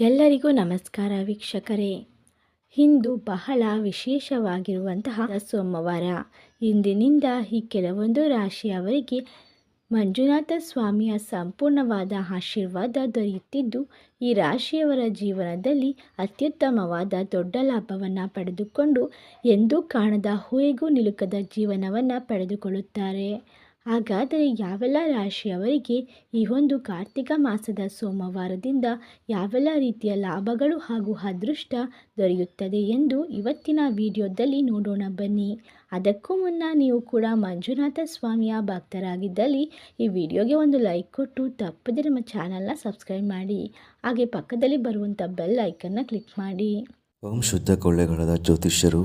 ಎಲ್ಲರಿಗೂ ನಮಸ್ಕಾರ ವೀಕ್ಷಕರೇ. ಇಂದು ಬಹಳ ವಿಶೇಷವಾಗಿರುವಂತಹ ಸೋಮವಾರ. ಇಂದಿನಿಂದ ಈ ಕೆಲವೊಂದು ರಾಶಿಯವರಿಗೆ ಮಂಜುನಾಥ ಸ್ವಾಮಿಯ ಸಂಪೂರ್ಣವಾದ ಆಶೀರ್ವಾದ ದೊರೆಯುತ್ತಿದ್ದು, ಈ ರಾಶಿಯವರ ಜೀವನದಲ್ಲಿ ಅತ್ಯುತ್ತಮವಾದ ದೊಡ್ಡ ಲಾಭವನ್ನು ಪಡೆದುಕೊಂಡು, ಎಂದೂ ಕಾಣದ ಹೂಯಿಗೂ ನಿಲುಕದ ಜೀವನವನ್ನು ಪಡೆದುಕೊಳ್ಳುತ್ತಾರೆ. ಹಾಗಾದರೆ ಯಾವೆಲ್ಲ ರಾಶಿಯವರಿಗೆ ಈ ಒಂದು ಕಾರ್ತಿಕ ಮಾಸದ ಸೋಮವಾರದಿಂದ ಯಾವೆಲ್ಲ ರೀತಿಯ ಲಾಭಗಳು ಹಾಗೂ ಅದೃಷ್ಟ ದೊರೆಯುತ್ತದೆ ಎಂದು ಇವತ್ತಿನ ವಿಡಿಯೋದಲ್ಲಿ ನೋಡೋಣ ಬನ್ನಿ. ಅದಕ್ಕೂ ಮುನ್ನ ನೀವು ಕೂಡ ಮಂಜುನಾಥ ಸ್ವಾಮಿಯ ಭಕ್ತರಾಗಿದ್ದಲ್ಲಿ ಈ ವಿಡಿಯೋಗೆ ಒಂದು ಲೈಕ್ ಕೊಟ್ಟು ತಪ್ಪದೆ ನಮ್ಮ ಚಾನಲ್ನ ಸಬ್ಸ್ಕ್ರೈಬ್ ಮಾಡಿ. ಹಾಗೆ ಪಕ್ಕದಲ್ಲಿ ಬರುವಂಥ ಬೆಲ್ ಐಕನ್ನ ಕ್ಲಿಕ್ ಮಾಡಿ. ಓಂ ಶುದ್ಧ ಕೊಳ್ಳೆಗಳದ ಜ್ಯೋತಿಷ್ಯರು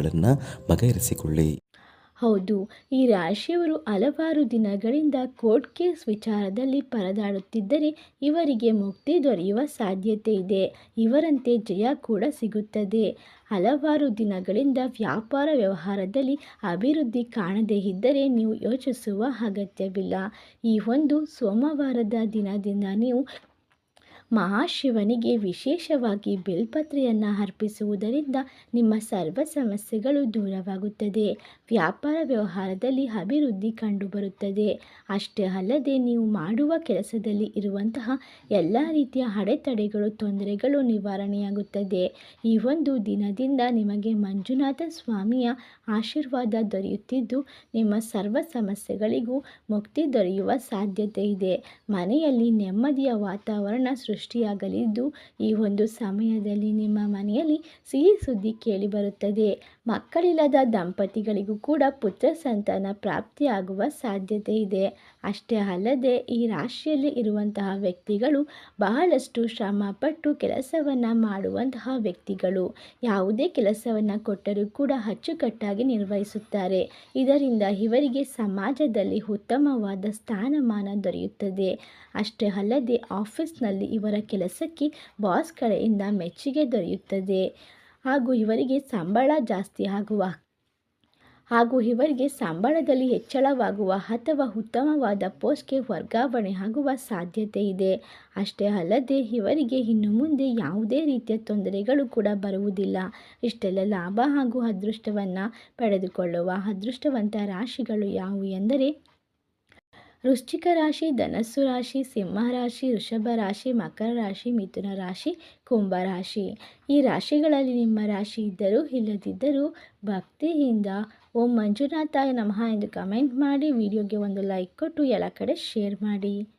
ಸಮಸ್ಯೆಗಳನ್ನು ಬಗೆಹರಿಸಿಕೊಳ್ಳಿ. ಹೌದು, ಈ ರಾಶಿಯವರು ಹಲವಾರು ದಿನಗಳಿಂದ ಕೋರ್ಟ್ ಕೇಸ್ ವಿಚಾರದಲ್ಲಿ ಪರದಾಡುತ್ತಿದ್ದರೆ ಇವರಿಗೆ ಮುಕ್ತಿ ದೊರೆಯುವ ಸಾಧ್ಯತೆ ಇದೆ. ಇವರಂತೆ ಜಯ ಕೂಡ ಸಿಗುತ್ತದೆ. ಹಲವಾರು ದಿನಗಳಿಂದ ವ್ಯಾಪಾರ ವ್ಯವಹಾರದಲ್ಲಿ ಅಭಿವೃದ್ಧಿ ಕಾಣದೇ ಇದ್ದರೆ ನೀವು ಯೋಚಿಸುವ ಅಗತ್ಯವಿಲ್ಲ. ಈ ಒಂದು ಸೋಮವಾರದ ದಿನದಿಂದ ನೀವು ಮಹಾಶಿವನಿಗೆ ವಿಶೇಷವಾಗಿ ಬಿಲ್ಪತ್ರೆಯನ್ನು ಅರ್ಪಿಸುವುದರಿಂದ ನಿಮ್ಮ ಸರ್ವ ಸಮಸ್ಯೆಗಳು ದೂರವಾಗುತ್ತದೆ. ವ್ಯಾಪಾರ ವ್ಯವಹಾರದಲ್ಲಿ ಅಭಿವೃದ್ಧಿ ಕಂಡುಬರುತ್ತದೆ. ಅಷ್ಟೇ ಅಲ್ಲದೆ ನೀವು ಮಾಡುವ ಕೆಲಸದಲ್ಲಿ ಇರುವಂತಹ ಎಲ್ಲ ರೀತಿಯ ಅಡೆತಡೆಗಳು, ತೊಂದರೆಗಳು ನಿವಾರಣೆಯಾಗುತ್ತದೆ. ಈ ಒಂದು ದಿನದಿಂದ ನಿಮಗೆ ಮಂಜುನಾಥ ಸ್ವಾಮಿಯ ಆಶೀರ್ವಾದ ದೊರೆಯುತ್ತಿದ್ದು, ನಿಮ್ಮ ಸರ್ವ ಸಮಸ್ಯೆಗಳಿಗೂ ಮುಕ್ತಿ ದೊರೆಯುವ ಸಾಧ್ಯತೆ ಇದೆ. ಮನೆಯಲ್ಲಿ ನೆಮ್ಮದಿಯ ವಾತಾವರಣ ಸೃಷ್ಟಿಯಾಗಲಿದ್ದು ಈ ಒಂದು ಸಮಯದಲ್ಲಿ ನಿಮ್ಮ ಮನೆಯಲ್ಲಿ ಸಿಹಿ ಸುದ್ದಿ ಕೇಳಿಬರುತ್ತದೆ ಮಕ್ಕಳಿಲ್ಲದ ದಂಪತಿಗಳಿಗೂ ಕೂಡ ಪುತ್ರ ಸಂತಾನ ಪ್ರಾಪ್ತಿಯಾಗುವ ಸಾಧ್ಯತೆ ಇದೆ. ಅಷ್ಟೇ ಅಲ್ಲದೆ, ಈ ರಾಶಿಯಲ್ಲಿ ಇರುವಂತಹ ವ್ಯಕ್ತಿಗಳು ಬಹಳಷ್ಟು ಶ್ರಮಪಟ್ಟು ಕೆಲಸವನ್ನು ಮಾಡುವಂತಹ ವ್ಯಕ್ತಿಗಳು. ಯಾವುದೇ ಕೆಲಸವನ್ನು ಕೊಟ್ಟರೂ ಕೂಡ ಅಚ್ಚುಕಟ್ಟಾಗಿ ನಿರ್ವಹಿಸುತ್ತಾರೆ. ಇದರಿಂದ ಇವರಿಗೆ ಸಮಾಜದಲ್ಲಿ ಉತ್ತಮವಾದ ಸ್ಥಾನಮಾನ ದೊರೆಯುತ್ತದೆ. ಅಷ್ಟೇ ಅಲ್ಲದೆ, ಆಫೀಸ್ನಲ್ಲಿ ಇವರ ಕೆಲಸಕ್ಕೆ ಬಾಸ್ ಕಡೆಯಿಂದ ಮೆಚ್ಚುಗೆ ದೊರೆಯುತ್ತದೆ. ಹಾಗೂ ಇವರಿಗೆ ಸಂಬಳ ಜಾಸ್ತಿ ಆಗುವ. ಹಾಗೂ ಇವರಿಗೆ ಸಂಬಳದಲ್ಲಿ ಹೆಚ್ಚಳವಾಗುವ ಅಥವಾ ಉತ್ತಮವಾದ ಪೋಸ್ಟ್ಗೆ ವರ್ಗಾವಣೆ ಆಗುವ ಸಾಧ್ಯತೆ ಇದೆ. ಅಷ್ಟೇ ಅಲ್ಲದೆ ಇವರಿಗೆ ಇನ್ನು ಮುಂದೆ ಯಾವುದೇ ರೀತಿಯ ತೊಂದರೆಗಳು ಕೂಡ ಬರುವುದಿಲ್ಲ. ಇಷ್ಟೆಲ್ಲ ಲಾಭ ಹಾಗೂ ಅದೃಷ್ಟವನ್ನು ಪಡೆದುಕೊಳ್ಳುವ ಅದೃಷ್ಟವಂತ ರಾಶಿಗಳು ಯಾವುವು ಎಂದರೆ ವೃಶ್ಚಿಕ ರಾಶಿ, ಧನಸ್ಸು ರಾಶಿ, ಸಿಂಹ ರಾಶಿ, ವೃಷಭ ರಾಶಿ, ಮಕರ ರಾಶಿ, ಮಿಥುನ ರಾಶಿ, ಕುಂಭ ರಾಶಿ. ಈ ರಾಶಿಗಳಲ್ಲಿ ನಿಮ್ಮ ರಾಶಿ ಇದ್ದರೂ ಇಲ್ಲದಿದ್ದರೂ ಭಕ್ತಿಯಿಂದ ಓಂ ಮಂಜುನಾಥಾಯ ನಮಃ ಎಂದು ಕಮೆಂಟ್ ಮಾಡಿ, ವಿಡಿಯೋಗೆ ಒಂದು ಲೈಕ್ ಕೊಟ್ಟು ಎಲ್ಲ ಕಡೆ ಶೇರ್ ಮಾಡಿ.